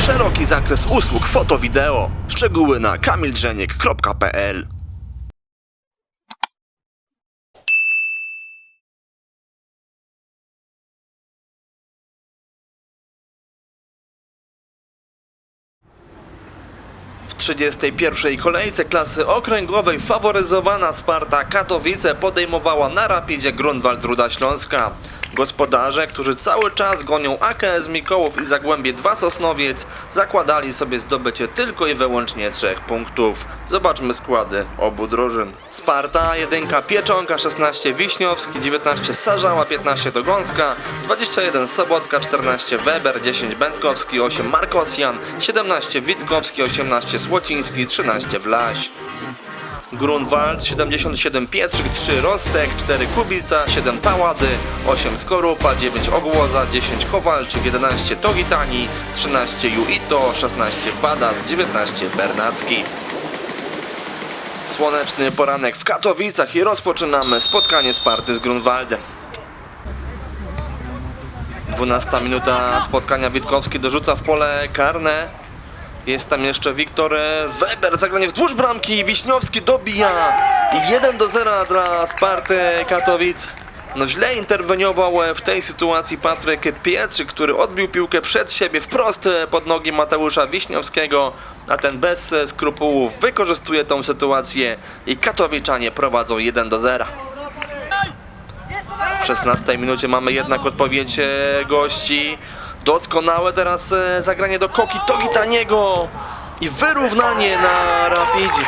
Szeroki zakres usług foto-wideo. Szczegóły na kamildrzeniek.pl W 31. kolejce klasy okręgowej faworyzowana Sparta Katowice podejmowała na rapidzie Grunwald Ruda Śląska. Gospodarze, którzy cały czas gonią AKS Mikołów i Zagłębie 2 Sosnowiec, zakładali sobie zdobycie tylko i wyłącznie trzech punktów. Zobaczmy składy obu drużyn. Sparta, 1 Pieczonka, 16 Wiśniowski, 19 Sarzała, 15 Dogąska, 21 Sobotka, 14 Weber, 10 Będkowski, 8 Markosjan, 17 Witkowski, 18 Słociński, 13 Wlaś. Grunwald, 77 Pietrzyk, 3 Rostek, 4 Kubica, 7 Tałady, 8 Skorupa, 9 Ogłoza, 10 Kowalczyk, 11 Togitani, 13 Juito, 16 Wadas, 19 Bernacki. Słoneczny poranek w Katowicach i rozpoczynamy spotkanie Sparty z Grunwaldem. 12 minuta spotkania Witkowski dorzuca w pole karne. Jest tam jeszcze Wiktor Weber, zagranie wzdłuż bramki, Wiśniowski dobija. I 1 do 0 dla Sparty Katowice. No źle interweniował w tej sytuacji Patryk Pietrzyk, który odbił piłkę przed siebie wprost pod nogi Mateusza Wiśniowskiego, a ten bez skrupułów wykorzystuje tą sytuację i Katowiczanie prowadzą 1 do 0. W 16 minucie mamy jednak odpowiedź e, gości. Doskonałe teraz e, zagranie do Koki Togitaniego i wyrównanie na Rapidzie.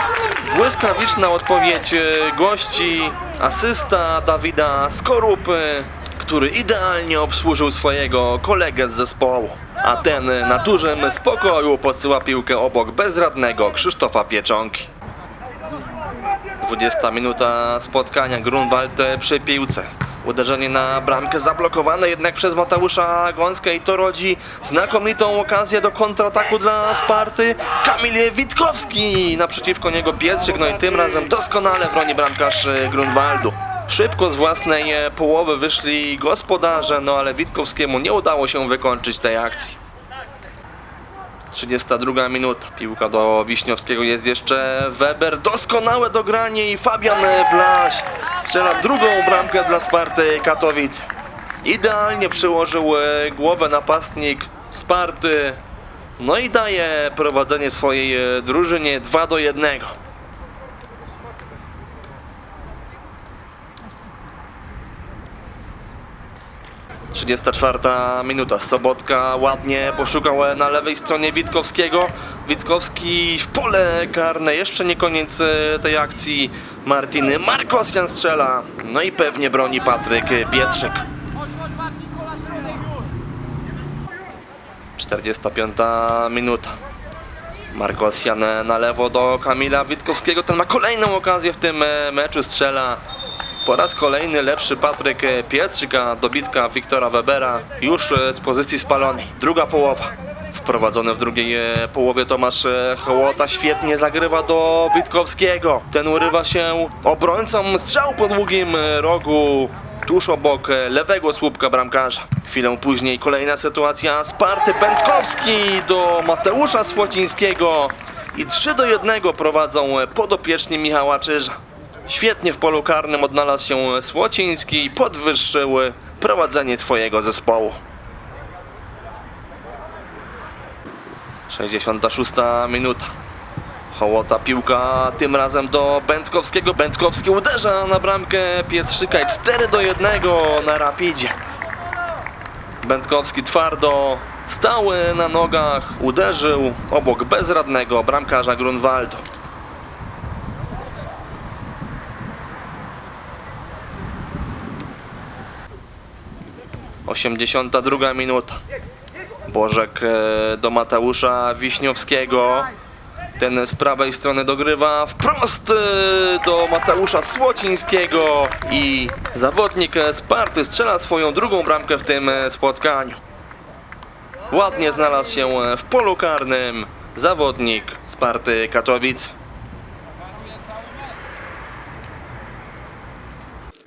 Błyskawiczna odpowiedź e, gości, asysta Dawida Skorupy, który idealnie obsłużył swojego kolegę z zespołu. A ten na dużym spokoju posyła piłkę obok bezradnego Krzysztofa Pieczonki. 20 minuta spotkania Grunwald przy piłce. Uderzenie na bramkę zablokowane jednak przez Mateusza Gąskę i to rodzi znakomitą okazję do kontrataku dla Sparty. Kamil Witkowski naprzeciwko niego Pietrzyk, no i tym razem doskonale broni bramkarz e, Grunwaldu. Szybko z własnej e, połowy wyszli gospodarze, no ale Witkowskiemu nie udało się wykończyć tej akcji. 32 minuta. Piłka do Wiśniowskiego jest jeszcze Weber. Doskonałe dogranie i Fabian Blaś strzela drugą bramkę dla Sparty Katowice. Idealnie przyłożył e, głowę napastnik Sparty. No i daje prowadzenie swojej e, drużynie 2 do 1. Trzydziesta czwarta minuta. Sobotka ładnie poszukał na lewej stronie Witkowskiego. Witkowski w pole karne. Jeszcze nie koniec e, tej akcji. Martiny Markosjan strzela. No i pewnie broni Patryk Pietrzyk. 45 minuta. Markosjan na lewo do Kamila Witkowskiego. Ten ma kolejną okazję w tym e, meczu. Strzela po raz kolejny lepszy Patryk e, Pietrzyk, a dobitka Wiktora Webera już e, z pozycji spalonej. Druga połowa. Wprowadzony w drugiej e, połowie Tomasz Hołota świetnie zagrywa do Witkowskiego. Ten urywa się obrońcom strzał po długim rogu tuż obok lewego słupka bramkarza. Chwilę później kolejna sytuacja Sparty Będkowski do Mateusza Słocińskiego i 3 do 1 prowadzą podopieczni Michała Czyża. Świetnie w polu karnym odnalazł się Słociński i podwyższył prowadzenie swojego zespołu. 66 minuta. Hołota piłka tym razem do Będkowskiego. Będkowski uderza na bramkę Pietrzyka i 4 do 1 na rapidzie. Będkowski twardo stał na nogach, uderzył obok bezradnego bramkarza Grunwaldu. 82 minuta. Bożek e, do Mateusza Wiśniowskiego. Ten z prawej strony dogrywa wprost e, do Mateusza Słocińskiego i zawodnik e, Sparty strzela swoją drugą bramkę w tym e, spotkaniu. Ładnie znalazł się w polu karnym zawodnik Sparty Katowice.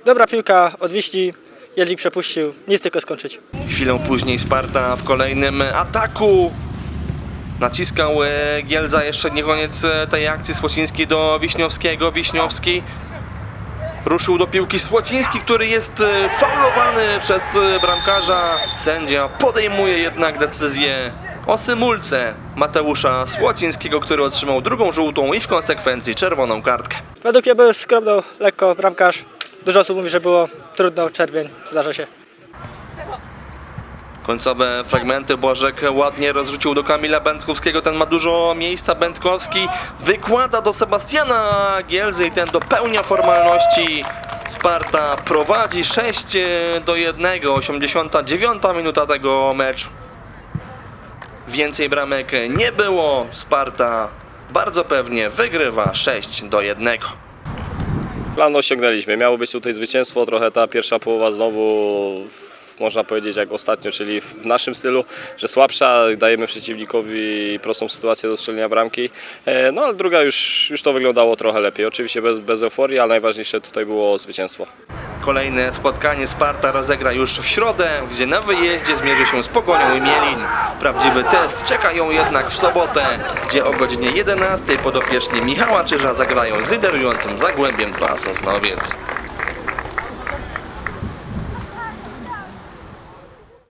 Dobra piłka od Wiśni, Jedzik przepuścił, nic tylko skończyć. Chwilę później Sparta w kolejnym ataku. Naciskał e, Gielza, jeszcze nie koniec e, tej akcji Słociński do Wiśniowskiego. Wiśniowski ruszył do piłki Słociński, który jest e, faulowany przez bramkarza. Sędzia podejmuje jednak decyzję o symulce Mateusza Słocińskiego, który otrzymał drugą żółtą i w konsekwencji czerwoną kartkę. Według mnie był skromną lekko bramkarz. Dużo osób mówi, że było trudno, czerwień, zdarza się. Końcowe fragmenty Bożek ładnie rozrzucił do Kamila Będkowskiego. Ten ma dużo miejsca. Będkowski wykłada do Sebastiana Gielzy i ten dopełnia formalności. Sparta prowadzi 6 do 1. 89 minuta tego meczu. Więcej bramek nie było. Sparta bardzo pewnie wygrywa 6 do 1. Plan osiągnęliśmy. Miało być tutaj zwycięstwo, trochę ta pierwsza połowa znowu można powiedzieć jak ostatnio, czyli w naszym stylu, że słabsza, dajemy przeciwnikowi prostą sytuację do strzelenia bramki. E, No ale druga już, już to wyglądało trochę lepiej. Oczywiście bez, bez euforii, ale najważniejsze tutaj było zwycięstwo. Kolejne spotkanie Sparta rozegra już w środę, gdzie na wyjeździe zmierzy się z Pogonią i Mielin. Prawdziwy test czekają jednak w sobotę, gdzie o godzinie 11 podopieczni Michała Czyża zagrają z liderującym Zagłębiem 2 Sosnowiec.